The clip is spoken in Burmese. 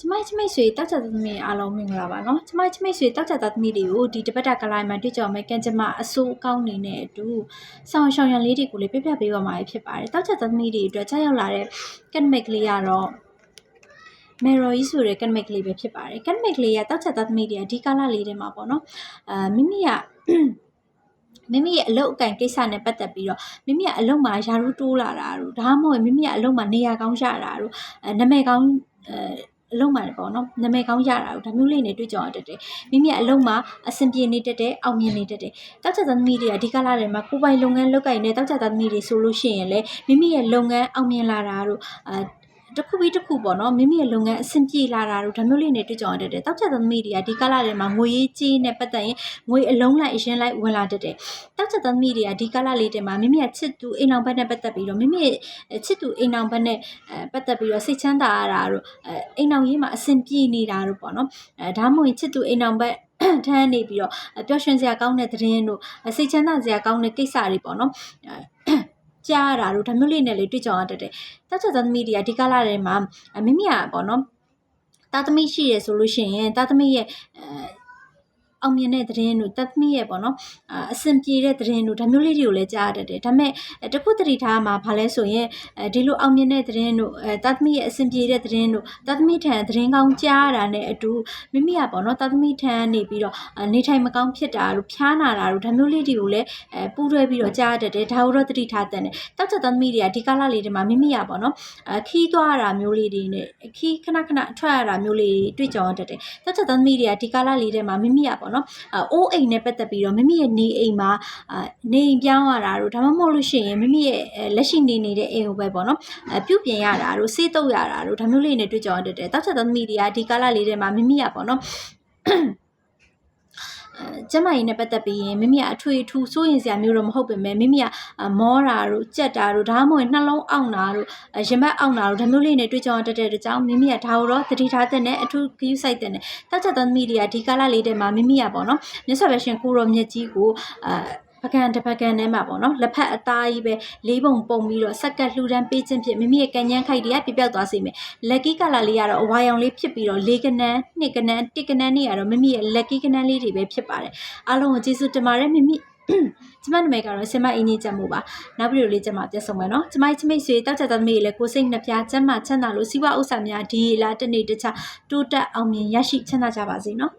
ကျမချမိတ်ဆွေတောက်ချသမီးအားလုံးမင်္ဂလာပါနော်ကျမချမိတ်ဆွေတောက်ချသမီးတွေကိုဒီတပတ်တာကလိုင်းမှာတွေ့ကြမယ်ကံကြမ္မာအစိုးအကောင်းနေနဲ့အတူဆောင်းရှောင်းရံလေးတွေကိုလည်းပြပြပေးပါမှာဖြစ်ပါတယ်တောက်ချသမီးတွေအတွက်ကြားရောက်လာတဲ့ကက်နမစ်ကလေးကတော့မေရိုကြီးဆိုတဲ့ကက်နမစ်ကလေးပဲဖြစ်ပါတယ်ကက်နမစ်ကလေးကတောက်ချသမီးတွေအဓိကလာလေးတွေမှာပေါ့နော်အာမိမိကမိမိရဲ့အလုပ်အကန့်ကိစ္စနဲ့ပတ်သက်ပြီးတော့မိမိကအလုပ်မှာယာရုတိုးလာတာတို့ဒါမှမဟုတ်မိမိကအလုပ်မှာနေရာကောင်းရတာတို့အဲနာမည်ကောင်းအဲ အလုပ်မှာပေါ့နော်နာမည်ကောင်းရတာတို့ဒါမျိုးလေးနဲ့တွေ့ကြရတတ်တယ်မိမိကအလုပ်မှာအဆင်ပြေနေတတ်တယ်အောင်မြင်နေတတ်တယ်တောက်ချသမီးတွေကအဓိကလာတယ်မှာကိုယ်ပိုင်လုပ်ငန်းလုပ်ကိုင်နေတောက်ချသမီးတွေဆိုလို့ရှိရင်လေမိမိရဲ့လုပ်ငန်းအောင်မြင်လာတာတို့အဲ တစ်ခုပြီးတစ်ခုပေါ့နော်မိမိရဲ့လုပ်ငန်းအဆင်ပြေလာတာတို့ဒါမျိုးလေးနဲ့တွေ့ကြရတတ်တယ်တောက်ချက်သမီးတွေကဒီကလာတွေမှာငွေရေးကြေးနဲ့ပတ်သက်ရင်ငွေအလုံးလိုက်အရင်လိုက်ဝင်လာတတ်တယ်တောက်ချက်သမီးတွေကဒီကလာလေးတွေမှာမိမိရဲ့ချစ်သူအိမ်အောင်ဘက်နဲ့ပတ်သက်ပြီးတော့မိမိရဲ့ချစ်သူအိမ်အောင်ဘက်နဲ့အဲပတ်သက်ပြီးတော့စိတ်ချမ်းသာရတာတို့အဲအိမ်အောင်ရေးမှာအဆင်ပြေနေတာတို့ပေါ့နော်အဲဒါမှမဟုတ်ချစ်သူအိမ်အောင်ဘက်ထမ်းနေပြီးတော့ပျော်ရွှင်စရာကောင်းတဲ့သတင်းတို့စိတ်ချမ်းသာစရာကောင်းတဲ့ကိစ္စတွေပေါ့နော် ကြားရတာတို့ဒါမျိုးလေးနဲ့လေတွေ့ကြရတတ်တယ်။တောက်ချက်သမီးတွေကဒီကလာတွေမှာမိမိကပေါ့နော်တာသမီရှိရဆိုလို့ရှိရင်တာသမီရဲ့အဲ အောင်မြင်တဲ့သတင်းတို့တက်သမီရဲ့ပေါ့နော်အဆင်ပြေတဲ့သတင်းတို့ဒါမျိုးလေးတွေကိုလည်းကြားရတတ်တယ်ဒါပေမဲ့တခုတတိထားမှာဘာလဲဆိုရင်အဲဒီလိုအောင်မြင်တဲ့သတင်းတို့အဲတက်သမီရဲ့အဆင်ပြေတဲ့သတင်းတို့တက်သမီထံသတင်းကောင်းကြားရတာနဲ့အတူမိမိကပေါ့နော်တက်သမီထံနေပြီးတော့နေထိုင်မကောင်းဖြစ်တာတို့ဖျားနာတာတို့ဒါမျိုးလေးတွေကိုလည်းအဲပူးတွဲပြီးတော့ကြားရတတ်တယ်ဒါကိုတော့တတိထားတဲ့နဲ့တောက်ချက်တက်သမီတွေကဒီကာလလေးတွေမှာမိမိကပေါ့နော်ခီးသွားတာမျိုးလေးတွေနဲ့ခီးခဏခဏထွက်ရတာမျိုးလေးတွေ့ကြုံရတတ်တယ်တောက်ချက်တက်သမီတွေကဒီကာလလေးတွေမှာမိမိကပေါ့နော်အိုးအိမ်နဲ့ပတ်သက်ပြီးတော့မိမိရဲ့နေအိမ်မှာနေအိမ်ပြောင်းရတာတို့ဒါမှမဟုတ်လို့ရှိရင်မိမိရဲ့လက်ရှိနေနေတဲ့အိမ်ကိုပဲပေါ့နော်ပြုတ်ပြင်ရတာတို့စေးတုပ်ရတာတို့ဒါမျိုးလေးနဲ့တွေ့ကြရတတ်တယ်တောက်ချက်သမီတွေကဒီကာလလေးတွေမှာမိမိကပေါ့နော် ကျမကြီးနဲ့ပတ်သက်ပြီးရင်မိမိကအထွေထူစိုးရင်စရာမျိုးတော့မဟုတ်ပေမဲ့မိမိကမောတာတို့ကြက်တာတို့ဒါမှမဟုတ်နှလုံးအောင့်တာတို့ရင်ဘတ်အောင့်တာတို့ဒါမျိုးလေးနဲ့တွေ့ကြုံတတ်တဲ့ကြောင့်မိမိကဒါကိုတော့တတိထားတဲ့နဲ့အထူးဂရုစိုက်တဲ့နဲ့တောက်ချက်သောမိတွေကဒီကာလလေးထဲမှာမိမိကပေါ့နော်မြတ်စွာဘုရားရှင်ကိုရောမြတ်ကြီးကိုအာ ပကံတပကံထဲမှာပေါ့နော်လက်ဖက်အသားကြီးပဲလေးပုံပုံပြီးတော့စက်ကလှူဒန်းပေးခြင်းဖြင့်မိမိရဲ့ကံញ្ញမ်းခိုက်တွေကပြပြောက်သွားစေမယ်လက်ကီကလာလေးကတော့အဝါရောင်လေးဖြစ်ပြီးတော့လေးကနန်းနှစ်ကနန်းတစ်ကနန်းနေရတော့မိမိရဲ့လက်ကီကနန်းလေးတွေပဲဖြစ်ပါတယ်အားလုံးကိုကျေးဇူးတင်ပါတယ်မိမိကျမနာမည်ကတော့ဆင်မအင်းကြီးချက်မှုပါနောက်ဗီဒီယိုလေးကျမပြတ်ဆုံးမယ်နော်ကျမချမိတ်ဆွေတောက်ချက်သမီးလေးကိုစိတ်နှပြကျမ်းမာချမ်းသာလို့စီးပွားဥစ္စာများဒီလာတနေ့တခြားတိုးတက်အောင်မြင်ရရှိချမ်းသာကြပါစေနော်